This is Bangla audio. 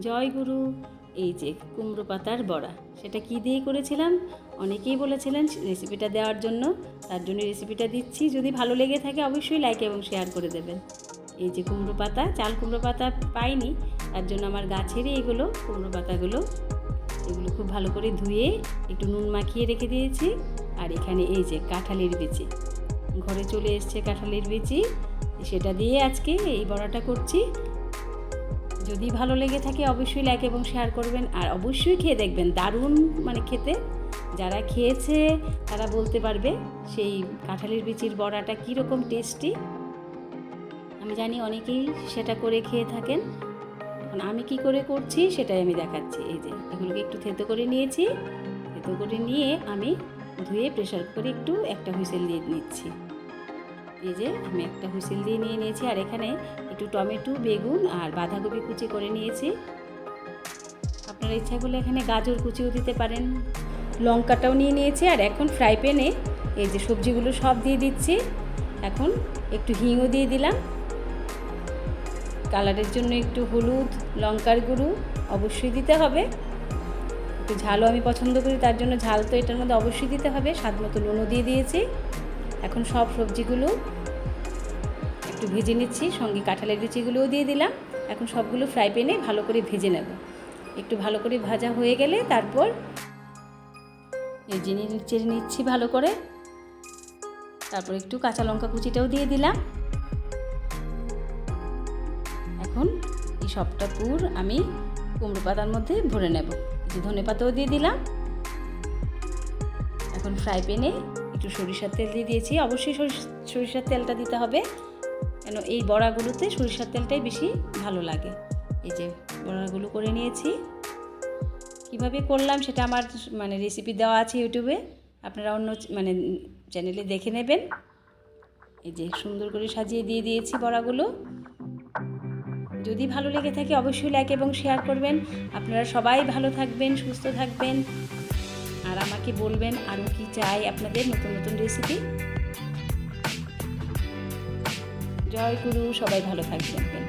জয় গুরু। এই যে কুমড়ো পাতার বড়া, সেটা কি দিয়ে করেছিলাম? অনেকেই বলেছিলেন রেসিপিটা দেওয়ার জন্য। তার জন্য রেসিপিটা দিচ্ছি। যদি ভালো লেগে থাকে অবশ্যই লাইক এবং শেয়ার করে দেবেন। এই যে কুমড়ো পাতা, চাল কুমড়ো পাতা পাইনি। তার জন্য আমার গাছেরই এগুলো, কুমড়ো পাতাগুলো। এগুলো খুব ভালো করে ধুয়ে একটু নুন মাখিয়ে রেখে দিয়েছি। আর এখানে এই যে কাঁঠালের বিচি। ঘরে চলে এসছে কাঁঠালের বিচি। সেটা দিয়ে আজকে এই বড়াটা করছি। যদি ভালো লেগে থাকে অবশ্যই লাইক এবং শেয়ার করবেন। আর অবশ্যই খেয়ে দেখবেন, দারুণ মানে খেতে। যারা খেয়েছে, তারা বলতে পারবে সেই কাঁঠালের বিচির বড়াটা কীরকম টেস্টি আমি জানি অনেকেই সেটা করে খেয়ে থাকেন। এখন আমি কি করে করছি সেটাই আমি দেখাচ্ছি। এই যে, এগুলোকে একটু থেতো করে নিয়েছি। থেতো করে নিয়ে আমি ধুয়ে প্রেশার কুকারে একটু একটা হুইসেল দিয়ে নিচ্ছি। এই যে আমি একটা হুইসেল দিয়ে নিয়ে নিয়েছি। আর এখানে একটু টমেটো, বেগুন আর বাঁধাকপি কুচি করে নিয়েছি। আপনারা ইচ্ছা করলে এখানে গাজর কুচিও দিতে পারেন। লঙ্কাটাও নিয়ে নিয়েছি। আর এখন ফ্রাই প্যানে এই যে সবজিগুলো সব দিয়ে দিচ্ছি। এখন একটু হিংও দিয়ে দিলাম। কালারের জন্য একটু হলুদ, লঙ্কার গুঁড়ো অবশ্যই দিতে হবে। একটু ঝালও আমি পছন্দ করি, তার জন্য ঝাল তো এটার মধ্যে অবশ্যই দিতে হবে। স্বাদ মতো নুনও দিয়ে দিয়েছি। এখন সব সবজিগুলো একটু ভেজে নিচ্ছি, সঙ্গে কাঁঠালের বিচিগুলোও দিয়ে দিলাম। এখন সবগুলো ফ্রাই প্যানে ভালো করে ভেজে নেব। একটু ভালো করে ভাজা হয়ে গেলে তারপর এই জিনি চেড়ে নিচ্ছি ভালো করে। তারপর একটু কাঁচা লঙ্কা কুচিটাও দিয়ে দিলাম। এখন এই সবটা পুর আমি কুমড়ো পাতার মধ্যে ভরে নেব। ধনে পাতাও দিয়ে দিলাম। এখন ফ্রাই প্যানে একটু সরিষার তেল দিয়ে দিয়েছি। অবশ্যই সরিষ- সরিষার তেলটা দিতে হবে। কেন এই বড়াগুলোতে সরিষার তেলটাই বেশি ভালো লাগে। এই যে বড়াগুলো করে নিয়েছি। কীভাবে করলাম সেটা আমার মানে রেসিপি দেওয়া আছে ইউটিউবে আপনারা অন্য মানে চ্যানেলে দেখে নেবেন। এই যে সুন্দর করে সাজিয়ে দিয়ে দিয়েছি বড়াগুলো। যদি ভালো লেগে থাকে অবশ্যই লাইক এবং শেয়ার করবেন। আপনারা সবাই ভালো থাকবেন, সুস্থ থাকবেন। আর আমাকে বলবেন আরও কি চাই আপনাদের নতুন নতুন রেসিপি জয় গুরু, সবাই ভালো থাকবেন।